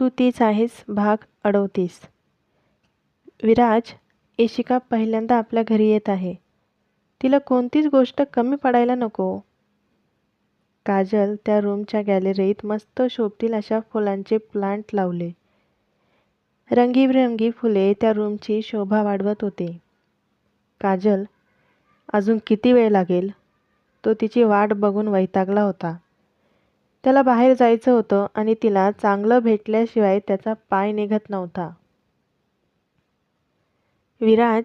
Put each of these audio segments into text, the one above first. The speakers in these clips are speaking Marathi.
तू तीच आहेस भाग अडवतीस. विराज इशिका पहिल्यांदा आपल्या घरी येत आहे. तिला कोणतीच गोष्ट कमी पडायला नको. काजल त्या रूमच्या गॅलरीत मस्त शोभतील अशा फुलांचे प्लांट लावले. रंगीबिरंगी फुले त्या रूमची शोभा वाढवत होते. काजल अजून किती वेळ लागेल? तो तिची वाट बघून वैतागला होता. त्याला बाहेर जायचं होतं आणि तिला चांगलं भेटल्याशिवाय त्याचा पाय निघत नव्हता. विराज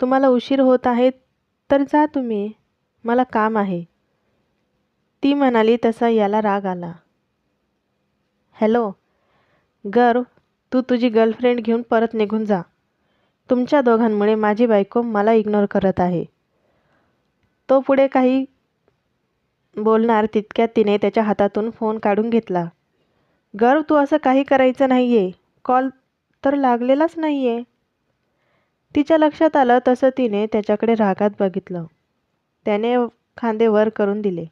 तुम्हाला उशीर होत आहे तर जा तुम्ही. मला काम आहे. ती म्हणाली तसा याला राग आला. हॅलो गर्व तू तुझी गर्लफ्रेंड घेऊन परत निघून जा. तुमच्या दोघांमुळे माझी बायको मला इग्नोर करत आहे. तो पुढे काही बोलणार तितक्यात तिने त्याच्या हातातून फोन काढून घेतला. गर्व तू असं काही करायचं नाही आहे कॉल तर लागलेलाच नाही आहे तिच्या लक्षात आलं तसं तिने त्याच्याकडे रागात बघितलं. त्याने खांदे वर करून दिले.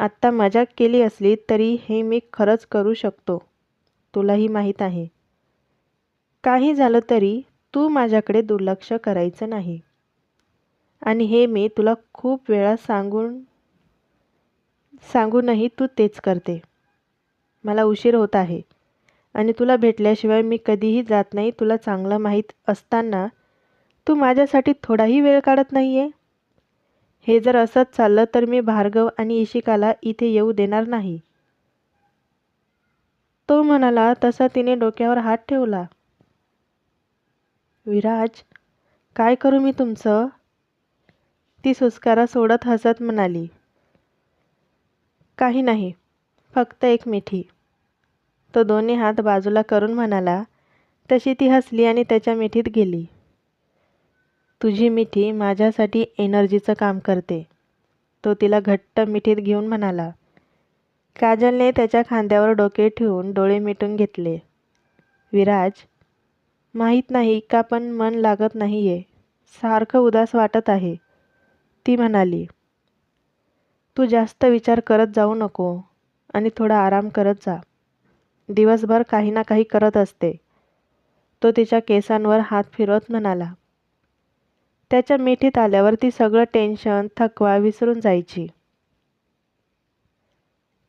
आत्ता मजाक केली असली तरी हे मी खरंच करू शकतो. तुलाही माहीत आहे. काही झालं तरी तू माझ्याकडे दुर्लक्ष करायचं नाही. आणि हे मी तुला खूप वेळा सांगून सांगूनही तू तेच करते. मला उशीर होत आहे आणि तुला भेटल्याशिवाय मी कधीही जात नाही. तुला चांगलं माहीत असताना तू माझ्यासाठी थोडाही वेळ काढत नाही आहे हे जर असंच चाललं तर मी भार्गव आणि इशिकाला इथे येऊ देणार नाही. तो म्हणाला तसा तिने डोक्यावर हात ठेवला. विराज काय करू मी तुमचं? ती सुस्कारा सोडत हसत म्हणाली काही नाही फक्त एक मिठी. तो दोन्ही हात बाजूला करून म्हणाला तशी ती हसली आणि त्याच्या मिठीत गेली. तुझी मिठी माझ्यासाठी एनर्जीचं काम करते. तो तिला घट्ट मिठीत घेऊन म्हणाला काजलने त्याच्या खांद्यावर डोके ठेवून डोळे मिटून घेतले. विराज माहीत नाही का पण मन लागत नाही आहे सारखं उदास वाटत आहे. ती म्हणाली तू जास्त विचार करत जाऊ नको आणि थोडा आराम करत जा. दिवसभर काही ना काही करत असते. तो तिच्या केसांवर हात फिरवत म्हणाला. त्याच्या मिठीत आल्यावर ती सगळं टेन्शन थकवा विसरून जायची.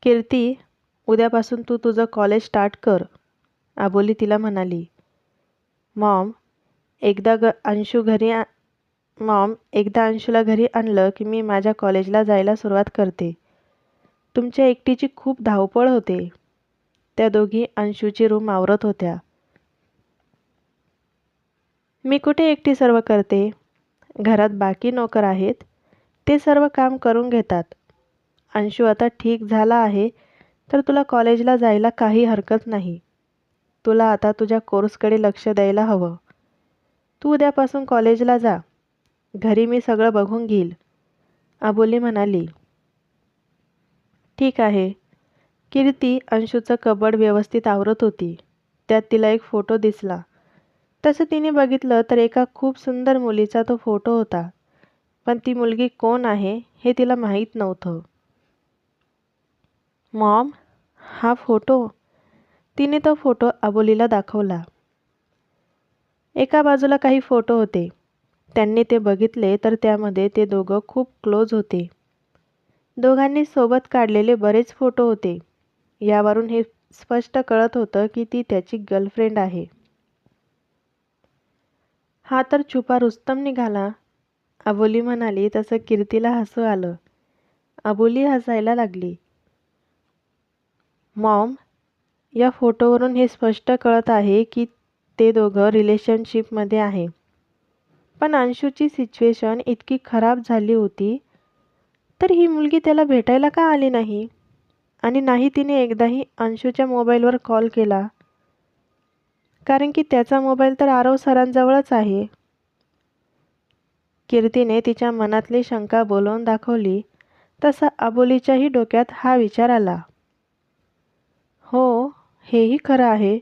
कीर्ती उद्यापासून तू तुझं कॉलेज स्टार्ट कर आबोली तिला म्हणाली. मॉम एकदा ग अंशू घरी मॉम एकदा अंशूला घरी आणलं की मी माझ्या कॉलेजला जायला सुरुवात करते. तुमच्या एकटीची खूप धावपळ होते. त्या दोघी अंशूची रूम आवरत होत्या. मी कुठे एकटी सर्व करते? घरात बाकी नोकर आहेत. ते सर्व काम करून घेतात. अंशू आता ठीक झाला आहे तर तुला कॉलेजला जायला काही हरकत नाही. तुला आता तुझ्या कोर्सकडे लक्ष द्यायला हवं. तू उद्यापासून कॉलेजला जा. घरी मी सगळं बघून घेईल. आबोली म्हणाली ठीक आहे. कीर्ती अंशूचं कबड व्यवस्थित आवरत होती. त्यात तिला एक फोटो दिसला. तसं तिने बघितलं तर एका खूप सुंदर मुलीचा तो फोटो होता. पण ती मुलगी कोण आहे हे तिला माहीत नव्हतं. मॉम हा फोटो? तिने तो फोटो अबोलीला दाखवला. एका बाजूला काही फोटो होते. त्यांनी ते बघितले तर त्यामध्ये ते दोघं खूप क्लोज होते. दोघांनी सोबत काढलेले बरेच फोटो होते. यावरून हे स्पष्ट कळत होतं की ती त्याची गर्लफ्रेंड आहे. हा तर छुपा रुस्तम निघाला अबोली म्हणाली. तसं कीर्तीला हसू आलं. अबोली हसायला लागली. मॉम या फोटोवरून हे स्पष्ट कळत आहे की ते दोघं रिलेशनशिपमध्ये आहे. पण अंशूची सिच्युएशन इतकी खराब झाली होती तर ही मुलगी त्याला भेटायला का आली नाही? आणि नाही तिने एकदाही अंशूच्या मोबाईलवर कॉल केला. कारण की त्याचा मोबाईल तर आरव सरांजवळच आहे. कीर्तीने तिच्या मनातली शंका बोलवून दाखवली तसा अबोलीच्याही डोक्यात हा विचार आला. हो हेही खरं आहे.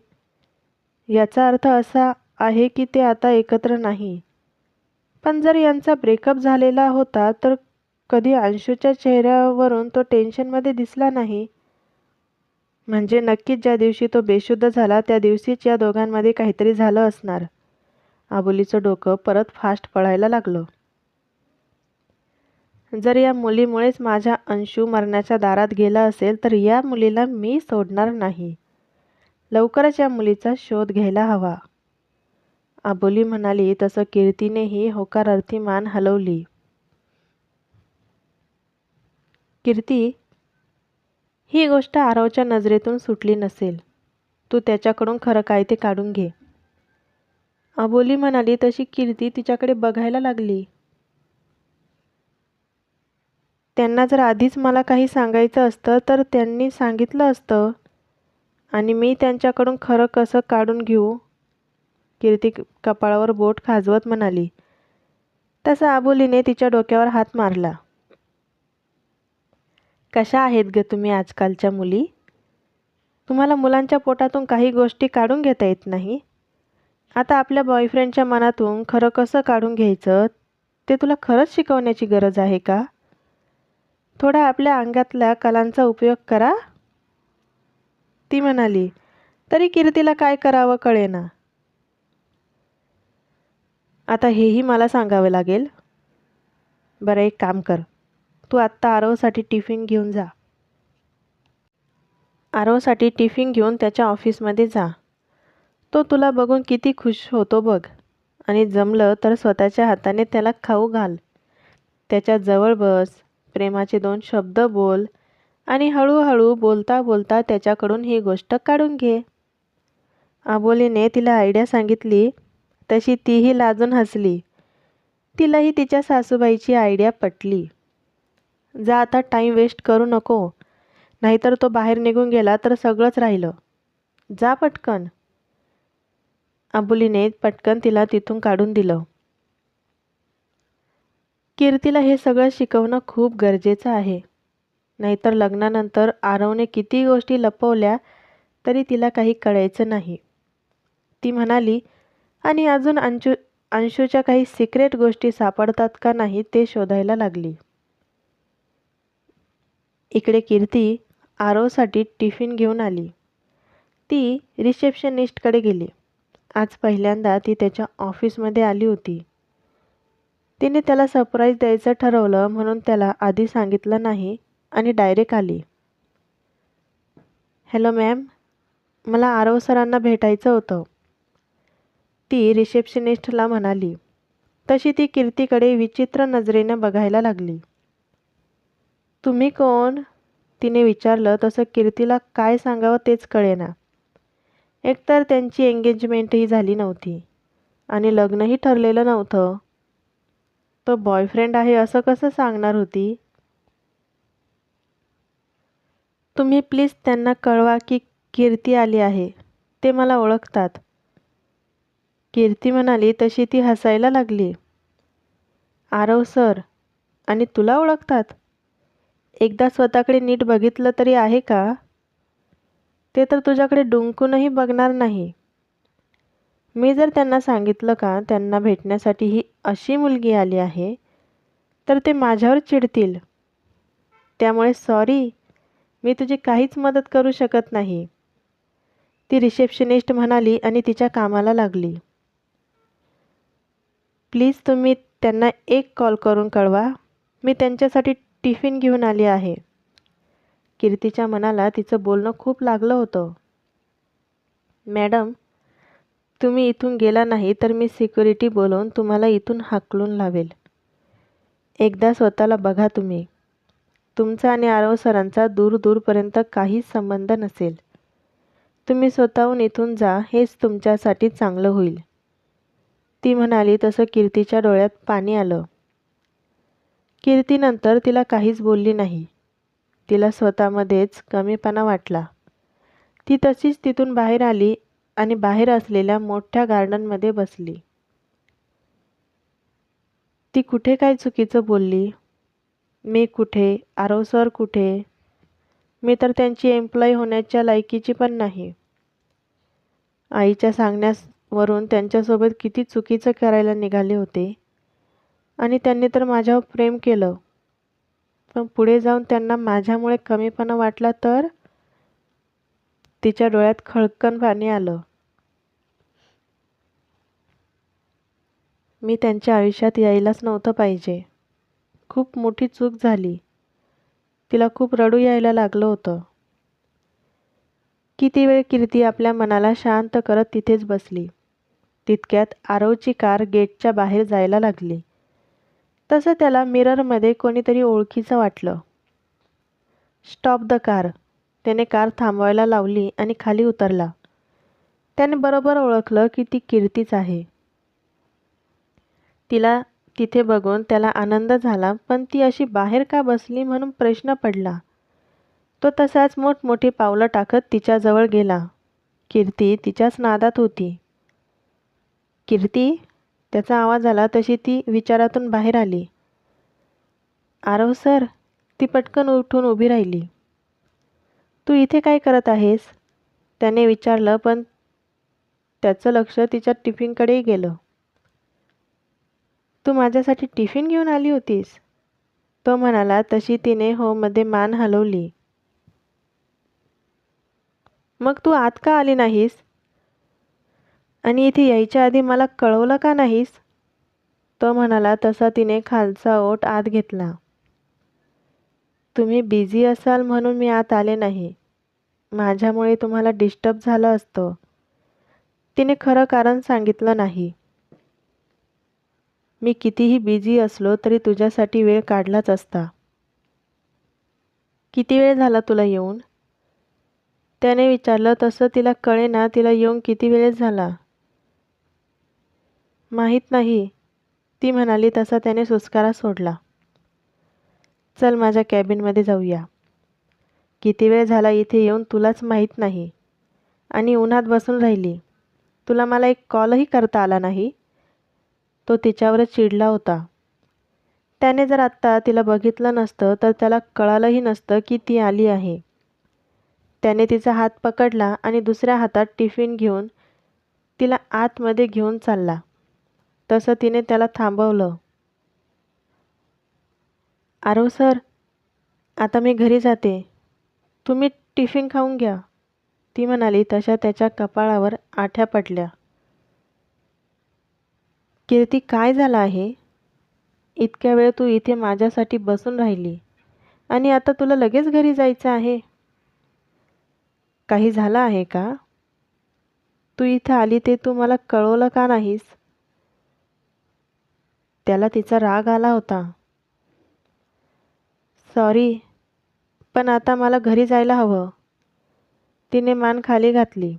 याचा अर्थ असा आहे की ते आता एकत्र नाही. पण जर यांचा ब्रेकअप झालेला होता तर कधी अंशूच्या चेहऱ्यावरून तो टेन्शनमध्ये दिसला नाही? म्हणजे नक्कीच ज्या दिवशी तो बेशुद्ध झाला त्या दिवशीच या दोघांमध्ये काहीतरी झालं असणार. आबोलीचं डोकं परत फास्ट पळायला लागलं. जर या मुलीमुळेच माझा अंशू मरणाच्या दारात गेला असेल तर या मुलीला मी सोडणार नाही. लवकरच या मुलीचा शोध घ्यायला हवा. आबोली म्हणाली तसं कीर्तीनेही होकारार्थी मान हलवली. कीर्ती ही गोष्ट आरवच्या नजरेतून सुटली नसेल. तू त्याच्याकडून खरं काय ते काढून घे. अबोली म्हणाली तशी कीर्ती तिच्याकडे बघायला लागली. त्यांना जर आधीच मला काही सांगायचं असतं तर त्यांनी सांगितलं असतं. आणि मी त्यांच्याकडून खरं कसं काढून घेऊ? कीर्ती कपाळावर बोट खाजवत म्हणाली. तसं आबोलीने तिच्या डोक्यावर हात मारला. कशा आहेत ग तुम्ही आजकालच्या मुली? तुम्हाला मुलांच्या पोटातून काही गोष्टी काढून घेता येत नाही? आता आपल्या बॉयफ्रेंडच्या मनातून खरं कसं काढून घ्यायचं? ते तुला खरंच शिकवण्याची गरज आहे का? थोडा आपल्या अंगातल्या कलांचा उपयोग करा. ती म्हणाली तरी कीर्तीला काय करावं कळेना. आता हेही मला सांगावं लागेल. बरं एक काम कर. तू आत्ता आरवसाठी टिफिन घेऊन जा. आरवसाठी टिफिन घेऊन त्याच्या ऑफिसमध्ये जा. तो तुला बघून किती खुश होतो बघ. आणि जमलं तर स्वतःच्या हाताने त्याला खाऊ घाल. त्याच्याजवळ बस प्रेमाचे दोन शब्द बोल आणि हळूहळू बोलता बोलता त्याच्याकडून ही गोष्ट काढून घे. आबोलीने तिला आयडिया सांगितली तशी तीही लाजून हसली. तिलाही तिच्या सासूबाईची आयडिया पटली. जा आता टाईम वेस्ट करू नको. नाहीतर तो बाहेर निघून गेला तर सगळंच राहिलं. जा पटकन. आबुलीने पटकन तिला तिथून काढून दिलं. कीर्तीला हे सगळं शिकवणं खूप गरजेचं आहे. नाहीतर लग्नानंतर आरवने किती गोष्टी लपवल्या तरी तिला काही कळायचं नाही. ती म्हणाली आणि अजून अंशू अंशूच्या काही सिक्रेट गोष्टी सापडतात का नाही ते शोधायला लागली. इकडे कीर्ती आरोसाठी टिफिन घेऊन आली. ती रिसेप्शनिस्टकडे गेली. आज पहिल्यांदा ती त्याच्या ऑफिसमध्ये आली होती. तिने त्याला सरप्राईज द्यायचं ठरवलं म्हणून त्याला आधी सांगितलं नाही आणि डायरेक्ट आली. हॅलो मॅम मला आरव सरांना भेटायचं होतं. ती रिसेप्शनिस्टला म्हणाली. तशी ती कीर्तीकडे विचित्र नजरेनं बघायला लागली. तुम्ही कोण? तिने विचारलं. तसं कीर्तीला काय सांगावं तेच कळेना. एकतर त्यांची एंगेजमेंटही झाली नव्हती आणि लग्नही ठरलेलं नव्हतं. तो बॉयफ्रेंड आहे असं कसं सांगणार होती? तुम्ही प्लीज त्यांना कळवा की कीर्ती आली आहे. ते मला ओळखतात. कीर्ती म्हणाली तशी ती हसायला लागली. आरव सर आणि तुला ओळखतात? एकदा स्वतःकडे नीट बघितलं तरी आहे का? ते तर तुझ्याकडे डुंकूनही बघणार नाही. मी जर त्यांना सांगितलं का त्यांना भेटण्यासाठी ही अशी मुलगी आली आहे तर ते माझ्यावर चिडतील. त्यामुळे सॉरी मी तुझी काहीच मदत करू शकत नाही. ती रिसेप्शनिस्ट म्हणाली आणि तिच्या कामाला लागली. प्लीज तुम्ही त्यांना एक कॉल करून कळवा. मी त्यांच्यासाठी टिफिन घेऊन आली आहे. कीर्तीच्या मनाला तिचं बोलणं खूप लागलं होतं. मॅडम तुम्ही इथून गेला नाही तर मी सिक्युरिटी बोलवून तुम्हाला इथून हाकलून लावेल. एकदा स्वतःला बघा तुम्ही. तुमचा आणि आरव सरांचा दूर दूरपर्यंत काहीच संबंध नसेल. तुम्ही स्वतःहून इथून जा हेच तुमच्यासाठी चांगलं होईल. ती म्हणाली तसं कीर्तीच्या डोळ्यात पाणी आलं. कीर्तीनंतर तिला काहीच बोलली नाही. तिला स्वतःमध्येच कमीपणा वाटला. ती तशीच तिथून बाहेर आली आणि बाहेर असलेल्या मोठ्या गार्डनमध्ये बसली. ती कुठे काय चुकीचं बोलली? मी कुठे? आरव सर कुठे? मी तर त्यांची एम्प्लॉई होण्याच्या लायकीची पण नाही. आईच्या सांगण्यास वरून त्यांच्यासोबत किती चुकीचं करायला निघाले होते. आणि त्यांनी तर माझ्यावर प्रेम केलं. पण पुढे जाऊन त्यांना माझ्यामुळे कमीपणा वाटला तर? तिच्या डोळ्यात खळकन पाणी आलं. मी त्यांच्या आयुष्यात यायलाच नव्हतं पाहिजे. खूप मोठी चूक झाली. तिला खूप रडू यायला लागलं होतं. किती वेळ कीर्ती आपल्या मनाला शांत करत तिथेच बसली. तितक्यात आरवची कार गेटच्या बाहेर जायला लागली. तसं त्याला मिररमध्ये कोणीतरी ओळखीचं वाटलं. Stop the car. त्याने कार थांबवायला लावली आणि खाली उतरला. त्याने बरोबर ओळखलं की ती कीर्तीच आहे. तिला तिथे बघून त्याला आनंद झाला पण ती अशी बाहेर का बसली म्हणून प्रश्न पडला. तो तसाच मोठमोठी पावलं टाकत तिच्याजवळ गेला. कीर्ती तिच्याच नादात होती. कीर्ती त्याचा आवाज आला तशी ती विचारातून बाहेर आली. आरव सर ती पटकन उठून उभी राहिली. तू इथे काय करत आहेस? त्याने विचारलं पण त्याचं लक्ष तिच्या टिफिनकडेही गेलं. तू माझ्यासाठी टिफिन घेऊन आली होतीस तो म्हणाला तशी तिने होमध्ये मान हलवली. मग तू आत का आली नाहीस? आणि इथे यायच्या आधी मला कळवलं का नाहीस? तो म्हणाला तसा तिने खालचा ओठ आत घेतला. तुम्ही बिझी असाल म्हणून मी आत आले नाही. माझ्यामुळे तुम्हाला डिस्टर्ब झालं असतं. तिने खरं कारण सांगितलं नाही. मी कितीही बिझी असलो तरी तुझ्यासाठी वेळ काढलाच असता. किती वेळ झाला तुला येऊन? त्याने विचारलं तसं तिला कळे ना तिला येऊन किती वेळ झाला? माहीत नाही. ती म्हणाली तसा त्याने सुस्कारा सोडला. चल माझ्या कॅबिनमध्ये जाऊया. किती वेळ झाला इथे येऊन तुलाच माहीत नाही. आणि उन्हात बसून राहिली. तुला मला एक कॉलही करता आला नाही. तो तिच्यावरच चिडला होता. त्याने जर आत्ता तिला बघितलं नसतं तर त्याला कळालंही नसतं की ती आली आहे. त्याने तिचा हात पकडला आणि दुसऱ्या हातात टिफिन घेऊन तिला आतमध्ये घेऊन चालला. तसं तिने त्याला थांबवलं. आरव सर आता मी घरी जाते. तुम्ही टिफिन खाऊन घ्या. ती म्हणाली तशा त्याच्या कपाळावर आठ्या पडल्या. कीर्ती काय झालं आहे? इतक्या वेळ तू इथे माझ्यासाठी बसून राहिली आणि आता तुला लगेच घरी जायचं आहे? काही झालं आहे का? तू इथं आली ते तू मला कळवलं का नाहीस? त्याला तिचा राग आला होता. सॉरी पण आता मला घरी जायला हवं. तिने मान खाली घातली.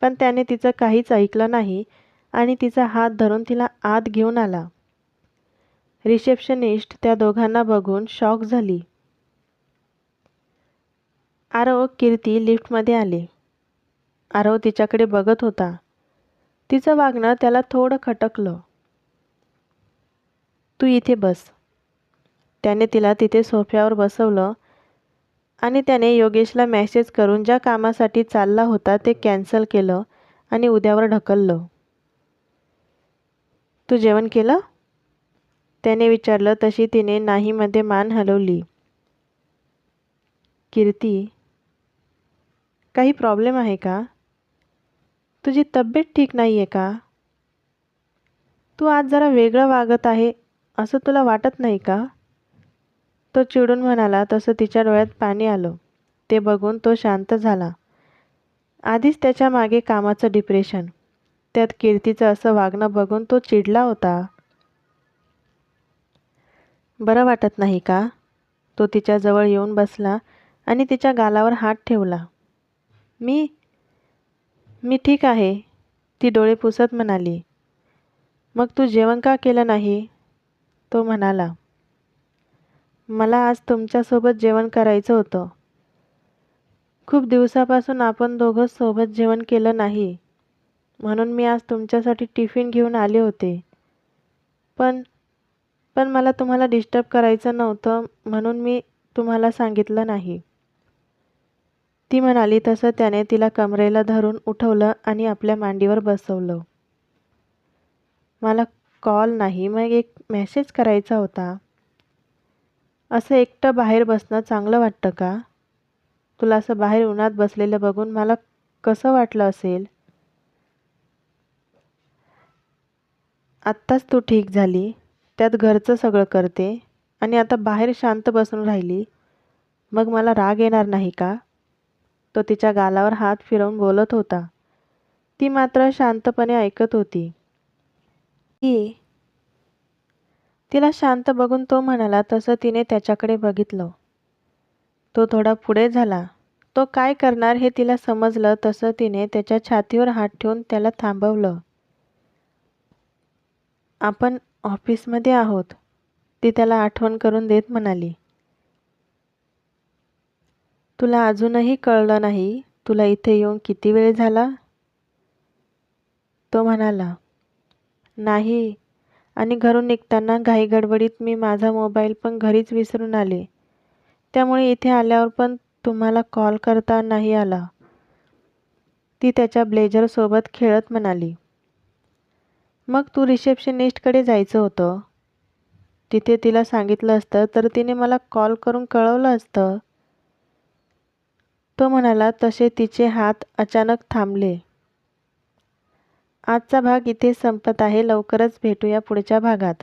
पण त्याने तिचं काहीच ऐकलं नाही आणि तिचा हात धरून तिला आत घेऊन आला. रिसेप्शनिस्ट त्या दोघांना बघून शॉक झाली. आरव कीर्ती लिफ्टमध्ये आले. आरव तिच्याकडे बघत होता. तिचं वागणं त्याला थोडं खटकलं. तू इथे बस. त्याने तिला तिथे सोफ्यावर बसवलं आणि त्याने योगेशला मेसेज करून ज्या कामासाठी चालला होता ते कॅन्सल केलं आणि उद्यावर ढकललं. तू जेवण केलं? त्याने विचारलं तशी तिने नाहीमध्ये मान हलवली. कीर्ती काही प्रॉब्लेम आहे का? तुझी तब्येत ठीक नाही आहे का? तू आज जरा वेगळं वागत आहे असं तुला वाटत नाही का? तो चिडून म्हणाला तसं तिच्या डोळ्यात पाणी आलं. ते बघून तो शांत झाला. आधीच त्याच्यामागे कामाचं डिप्रेशन त्यात कीर्तीचं असं वागणं बघून तो चिडला होता. बरं वाटत नाही का? तो तिच्याजवळ येऊन बसला आणि तिच्या गालावर हात ठेवला. मी मी ठीक आहे ती डोळे पुसत म्हणाली. मग तू जेवण का केलं नाही? तो म्हणाला मला आज तुमच्यासोबत जेवण करायचं होतं. खूप दिवसापासून आपण दोघं सोबत जेवण केलं नाही. म्हणून मी आज तुमच्यासाठी टिफिन घेऊन आले होते. पण पण मला तुम्हाला डिस्टर्ब करायचं नव्हतं म्हणून मी तुम्हाला सांगितलं नाही. ती म्हणाली तसं त्याने तिला कमरेला धरून उठवलं आणि आपल्या मांडीवर बसवलं. मला कॉल नाही मग एक मेसेज करायचा होता. असं एकटं बाहेर बसणं चांगलं वाटतं का? तुला असं बाहेर उन्हात बसलेलं बघून मला कसं वाटलं असेल? आत्ताच तू ठीक झाली. त्यात घरचं सगळं करते. आणि आता बाहेर शांत बसून राहिली. मग मला राग येणार नाही का? तो तिच्या गालावर हात फिरवून बोलत होता. ती मात्र शांतपणे ऐकत होती. ये तिला शांत बघून तो म्हणाला तसं तिने त्याच्याकडे बघितलं. तो थोडा पुढे झाला. तो काय करणार हे तिला समजलं तसं तिने त्याच्या छातीवर हात ठेवून त्याला थांबवलं. आपण ऑफिसमध्ये आहोत. ती त्याला आठवण करून देत म्हणाली. तुला अजूनही कळलं नाही तुला इथे येऊन किती वेळ झाला? तो म्हणाला नाही. आणि घरून निघताना घाईगडबडीत मी माझा मोबाईल पण घरीच विसरून आले. त्यामुळे इथे आल्यावर पण तुम्हाला कॉल करता नाही आला. ती त्याच्या ब्लेझरसोबत खेळत म्हणाली. मग तू रिसेप्शनिस्टकडे जायचं होतं. तिथे तिला सांगितलं असतं तर तिने मला कॉल करून कळवलं असतं. तो म्हणाला तसे तिचे हात अचानक थांबले. आजचा भाग इथे संपत आहे. लवकरच भेटूया पुढच्या भागात.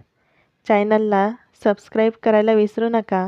चॅनलला सबस्क्राईब करायला विसरू नका.